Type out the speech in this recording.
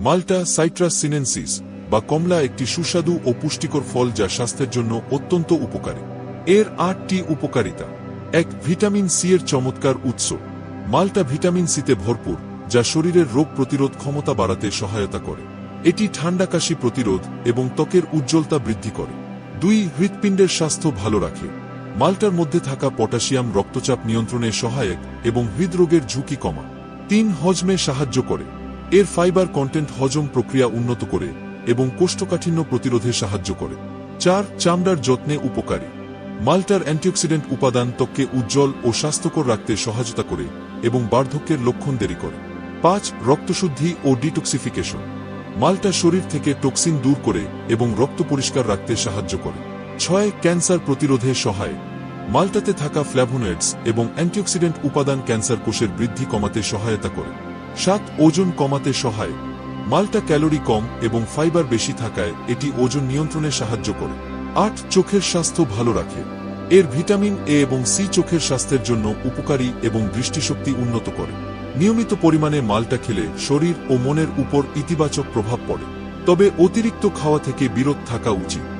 মাল্টা citrus sinensis বা কমলা একটি সুস্বাদু ও পুষ্টিকর ফল যা স্বাস্থ্যের জন্য অত্যন্ত উপকারী। এর আটটি উপকারিতা। এক, ভিটামিন সি এর চমৎকার উৎস। মাল্টা ভিটামিন সিতে ভরপুর, যা শরীরের রোগ প্রতিরোধ ক্ষমতা বাড়াতে সহায়তা করে। এটি ঠান্ডা কাশি প্রতিরোধ এবং ত্বকের উজ্জ্বলতা বৃদ্ধি করে। দুই, হৃৎপিণ্ডের স্বাস্থ্য ভালো রাখে। মাল্টার মধ্যে থাকা পটাশিয়াম রক্তচাপ নিয়ন্ত্রণে সহায়ক এবং হৃদরোগের ঝুঁকি কমা। তিন, হজমে সাহায্য করে। এর ফাইবার কন্টেন্ট হজম প্রক্রিয়া উন্নত করে এবং কোষ্ঠকাঠিন্য প্রতিরোধে সাহায্য করে। চার, চামড়ার যত্নে উপকারী। মাল্টার অ্যান্টিঅক্সিডেন্ট উপাদান ত্বককে উজ্জ্বল ও স্বাস্থ্যকর রাখতে সহায়তা করে এবং বার্ধক্যের লক্ষণ দেরি করে। পাঁচ, রক্তশুদ্ধি ও ডিটক্সিফিকেশন। মাল্টা শরীর থেকে টক্সিন দূর করে এবং রক্ত পরিষ্কার রাখতে সাহায্য করে। ছয়, ক্যান্সার প্রতিরোধে সহায়। মাল্টাতে থাকা ফ্ল্যাভোনয়েডস এবং অ্যান্টিঅক্সিডেন্ট উপাদান ক্যান্সার কোষের বৃদ্ধি কমাতে সহায়তা করে। সাত ওজন কমাতে সহায়। মাল্টা ক্যালোরি কম এবং ফাইবার বেশি থাকায় এটি ওজন নিয়ন্ত্রণে সাহায্য করে। আট, চোখের স্বাস্থ্য ভালো রাখে। এর ভিটামিন এ এবং সি চোখের স্বাস্থ্যের জন্য উপকারী এবং দৃষ্টিশক্তি উন্নত করে। নিয়মিত পরিমাণে মালটা খেলে শরীর ও মনের উপর ইতিবাচক প্রভাব পড়ে। তবে অতিরিক্ত খাওয়া থেকে বিরত থাকা উচিত।